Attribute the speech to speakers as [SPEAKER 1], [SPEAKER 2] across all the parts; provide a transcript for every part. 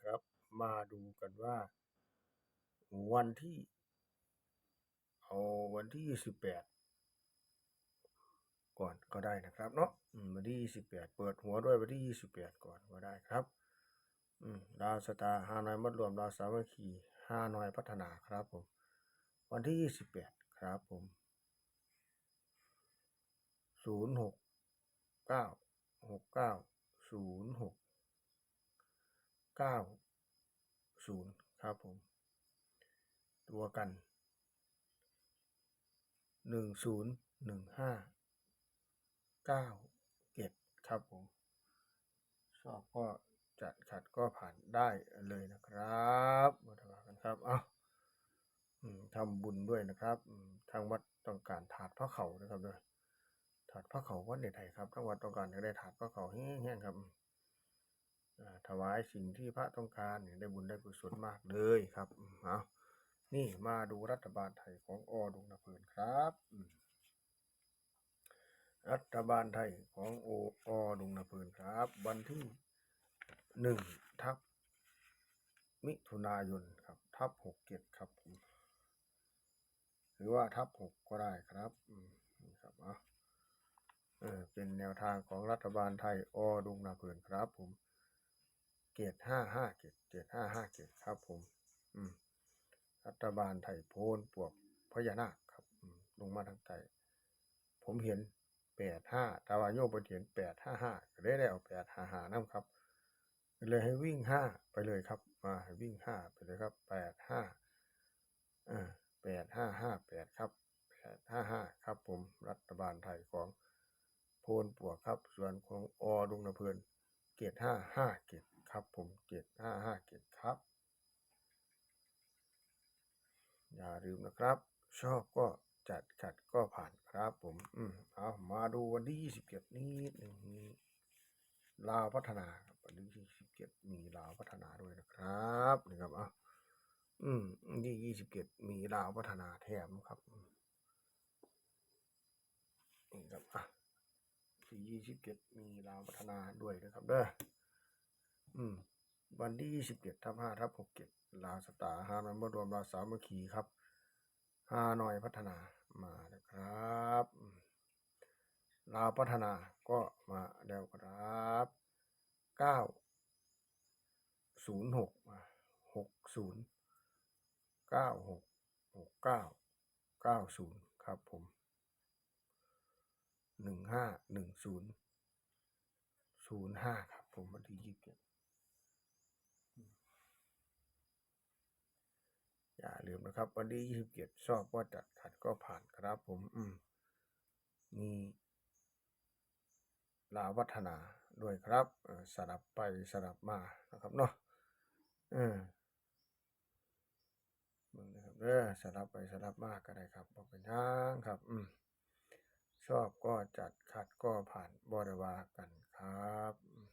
[SPEAKER 1] นะครับ มาดูกันว่า วันที่เอาวันที่ยี่สิบแปดก่อนก็ได้นะครับเนาะวันที่ยี่สิบแปดเปิดหัวด้วยวันที่ยี่สิบแปดก่อนก็ได้ครับดาวสตาร์ฮานอยมัดรวมดาวสามัคคีฮานอยพัฒนาครับผม วันที่ยี่สิบแปดครับผมศูนย์หกเก้าหก เก้าศูนย์ครับผม ตัวกันหนึ่งศูนย์หนึ่งห้าเก้าเจ็ดครับผมชอบก็จัดขัดก็ผ่านได้เลยนะครับมาทำกันครับ เอ้าทำบุญด้วยนะครับ ทางวัดต้องการถาดพระเขานะครับด้วยถาดพระเขาวัดเด็ดไทยครับทางวัดต้องการจะได้ถาดพระเขาแห้งๆครับ ถวายสิ่งที่พระต้องการเนี่ยได้บุญได้กุศลมากเลยครับอืมเอานี่มาดูรัฐบาลไทยของอดงนาเพลินครับอืมรัฐบาลไทยของโออดุงนาเพลินครับ วันที่หนึ่งทับมิถุนายนครับ ทับหกเจ็ดครับผมหรือว่าทับหกก็ได้ครับอืมนี่ครับอะเออเป็นแนวทางของรัฐบาลไทยอดุงนาเพลินครับผม เกตห้าห้าเกตเกตห้าห้าเกตครับผม อืมรัฐบาลไทยโพนปวกพญานาคครับลงมาทางใต้ผมเห็นแปดห้าตาวายโยบเห็นแปดห้าห้าก็เลยได้เอาแปดห้าห้านั่นครับ เลยให้วิ่งห้าไปเลยครับ มาให้วิ่งห้าไปเลยครับแปดห้าอ่าแปดห้าห้าแปดครับแปดห้าห้าครับ ผมรัฐบาลไทยของโพนปวกครับ ส่วนของอดุงนเพลินเกตห้าห้าเกต ครับ ผมเกตห้าห้าเกตครับ อย่าลืมนะครับ ชอบก็จัดขัดก็ผ่านครับผม อืมเอามาดูวันที่ยี่สิบเจ็ดนี้หนึ่งมีลาวพัฒนาครับวันที่ยี่สิบเจ็ดมีลาวพัฒนาด้วยนะครับนี่ครับอะอืมวันที่ยี่สิบเจ็ดมีลาวพัฒนาแถมครับนี่ครับอะที่ยี่สิบเจ็ดมีลาวพัฒนาด้วยนะครับเด้อ อืม วันที่ยี่สิบเจ็ดทับห้าทับหกเจ็ดลาสตาร์ฮานอยมรวมลาสามัคคีครับฮานอยพัฒนามาแล้วครับลาวพัฒนาก็มาแล้วครับเก้าศูนย์หกหกศูนย์เก้าหกหกเก้าเก้าศูนย์ครับผมหนึ่งห้าหนึ่งศูนย์ศูนย์ห้าครับผมวันที่ยี่สิบเจ็ด อย่าลืมนะครับ วันที่ยี่สิบเจ็ดชอบว่าจัดขัดก็ผ่านครับผม อืมมีลาวัฒนาด้วยครับสลับไปสลับมานะครับเนาะเออมึงนะครับเออสลับไปสลับมาก็ได้ครับบอกเป็นทางครับ อืมชอบก็จัดขัดก็ผ่านบริวากันครับอืม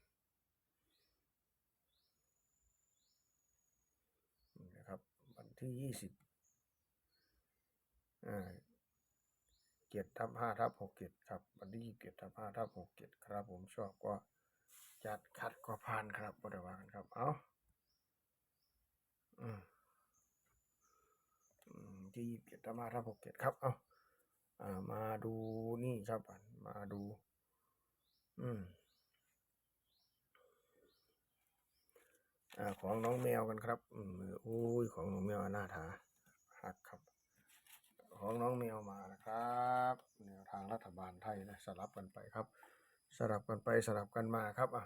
[SPEAKER 1] นี่นะครับ วัน ที่ยี่สิบอ่าเจ็ดทับห้าทับหกเจ็ดครับ วันที่ยี่สิบเจ็ดทับห้าทับหกเจ็ดครับ ผมชอบก็จัดขัดก็ผ่านครับบริวากันครับ เอาอืมอืมที่ยี่สิบเจ็ดทับห้าทับหกเจ็ดครับ เอาอ่า มาดูนี่ครับมาดู อืม อของน้องแมวกันครับอืมโอ้ยของน้องแมวอนาถาหักครับ ของน้องแมวมานะครับแนวทางรัฐบาลไทยนะสลับกันไปครับ สลับกันไปสลับกันมาครับอะ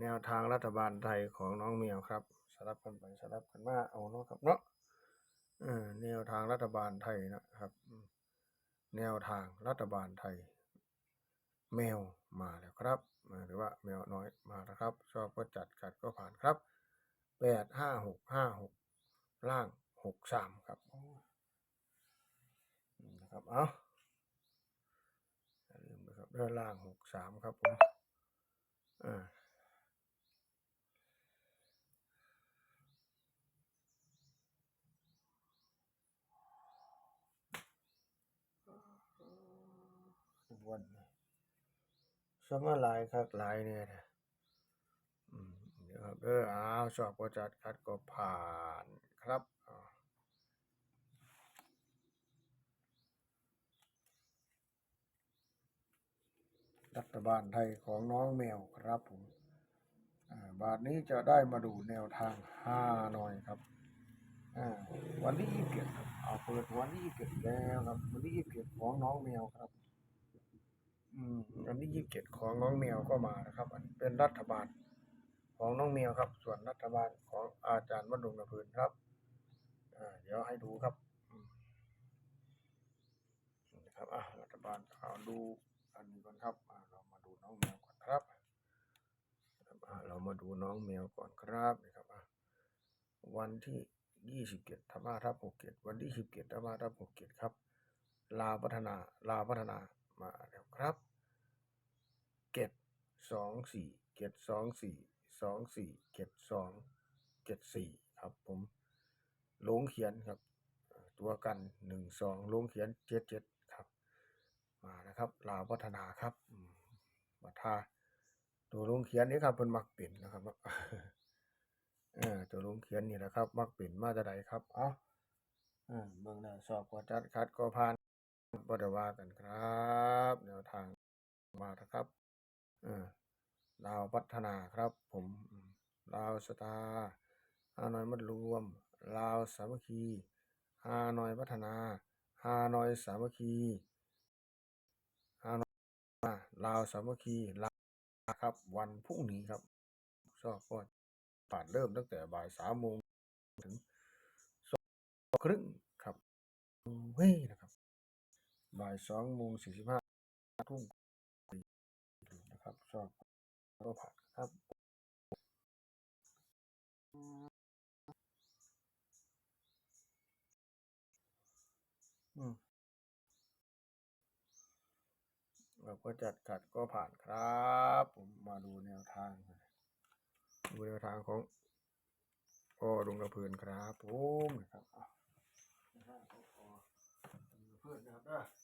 [SPEAKER 1] แนวทางรัฐบาลไทยของน้องแมวครับ สลับกันไปสลับกันมาเอาเนาะครับเนาะแนวทางรัฐบาลไทยนะครับ แนวทางรัฐบาลไทย แมวมาแล้วครับหรือว่าแมวน้อยมาแล้วครับ ชอบก็จัดกัดก็ผ่านครับ แปดห้าหกห้าหกล่างหกสามครับนะครับเอาอย่าลืมนะครับด้านล่างหกสามครับผมอ่าวันนี้สมาหลายครับหลายเนี่ยนะ นะครับเอออ้าวชอบก็จัดคัดก็ผ่านครับรัฐบาลไทยของน้องแมวครับผมบาทนี้จะได้มาดูแนวทางห้าหน่อยครับอ่าวันที่ยี่สิบเจ็ดครับเอาเปิดวันที่ยี่สิบเจ็ดแล้วครับ วันที่ยี่สิบเจ็ดของน้องแมวครับ อืมวันที่ยี่สิบเจ็ดของน้องแมวก็มานะครับอันเป็นรัฐบาล ของน้องเมียวครับ ส่วนรัฐบาลของอาจารย์วัดดงนะพืนครับเดี๋ยวให้ดูครับนะครับอ่ารัฐบาลเอาดูอันนี้ก่อนครับอ่าเรามาดูน้องแมวก่อนครับเรามาดูน้องแมวก่อนครับนี่ครับอ่าวันที่ยี่สิบเจ็ดทับห้าทับหกเจ็ดวันที่สิบเจ็ดทับห้าทับหกเจ็ดครับ ลาพัฒนาลาพัฒนามาแล้วครับเจ็ดสองสี่เจ็ดสองสี่ สองสี่เจ็ดสองเจ็ดสี่ครับผมลงเขียนครับ ตัวกันหนึ่งสองลงเขียนเจ็ดเจ็ดครับ มานะครับลาวพัฒนาครับมาทาตัวลงเขียนนี่ครับเป็นมักเป็นนะครับเออตัวลงเขียนนี่แหละครับ มักเป็นมาจากใดครับเอ้าอ่าเบิ่งหน้าสอบกว่าจัดคัดก็ผ่านบดว่ากันครับแนวทางมานะครับเออ ลาวพัฒนาครับผมลาวสตาร์ฮานอยมัดรวม ลาวสามัคคีฮานอยพัฒนาฮานอยสามัคคีฮานอยลาวสามัคคีลาวครับวันพรุ่งนี้ครับสอบก็ผ่านเริ่มตั้งแต่บ่ายสามโมงถึงสองครึ่งครับเฮ้ยนะครับบ่ายสองโมงสี่สิบห้าทุ่มนะครับชอบก็ผ่านครับอืมเรา ก็จัดขัดก็ผ่านครับ ผมมาดูแนวทาง ดูแนวทางของพ่อลุงกระเพื่อนครับผมนะครับเพื่อนนะครับ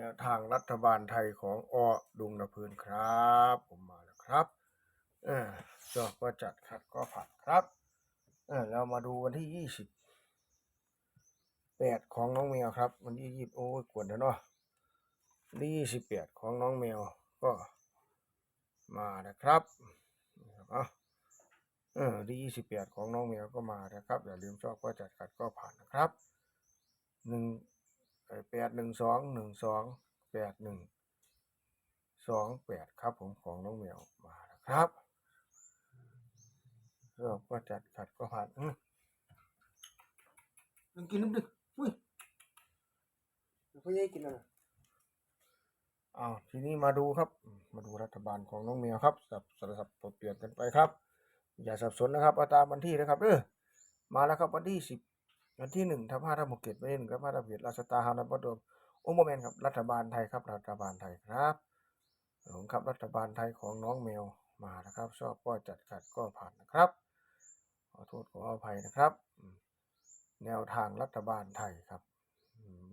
[SPEAKER 1] นวทางรัฐบาลไทยของอดุงนพืนครับ ผมมาแล้วครับเออจอบก็จัดขัดก็ผัดครับเออเรามาดูวันที่ยี่สิบแปดของน้องแมวครับ วันที่ยี่สิบโอ้ยกวนแล้วเนาะวันที่ยี่สิบแปดของน้องแมวก็มานะครับนี่ครับอะเออวันที่ยี่สิบแปดของน้องแมวก็มานะครับ อย่าลืมชอบก็จัดขัดก็ผ่านนะครับหนึ่ง แปดหนึ่งสองหนึ่งสองแปดหนึ่งสองแปดครับผมของน้องแมวมานะครับชอบก็จัดขัดก็ผ่านอืมมึงกินน้ำดึกอุ้ยเดี๋ยวพ่อใหญ่กินอะไรอ้าวทีนี้มาดูครับอืมมาดูรัฐบาลของน้องแมวครับสับสลับปรับเปลี่ยนกันไปครับ อย่าสับสนนะครับเอาตามวันที่นะครับเด้อมาแล้วครับวันที่สิบ วันที่หนึ่งทับห้าทับหกเจ็ดวันที่หนึ่งทับห้าทับเจ็ดราชตาฮานาบดมโอโมแมนครับรัฐบาลไทยครับรัฐบาลไทยครับหลงครับรัฐบาลไทยของน้องแมวมานะครับ ชอบก็จัดขัดก็ผ่านนะครับ ขอโทษขออภัยนะครับ แนวทางรัฐบาลไทยครับ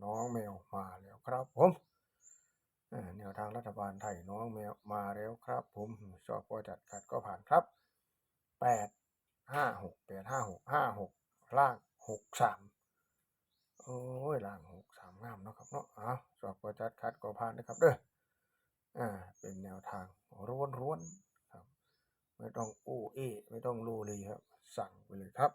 [SPEAKER 1] น้องแมวมาแล้วครับผมแนวทางรัฐบาลไทยน้องแมวมาแล้วครับ ผมชอบก็จัดขัดก็ผ่านครับแปดห้าหกแปดห้าหกห้าหกล่าง หกสามโอ้ยล่างหกสามงามเนาะครับเนาะอ้าวสอบประจัดคัดก็ผ่านนะครับเด้ออ่าเป็นแนวทางร้วนร้วนๆครับ ไม่ต้องโอ้เอไม่ต้องโลเลยครับ สั่งไปเลยครับ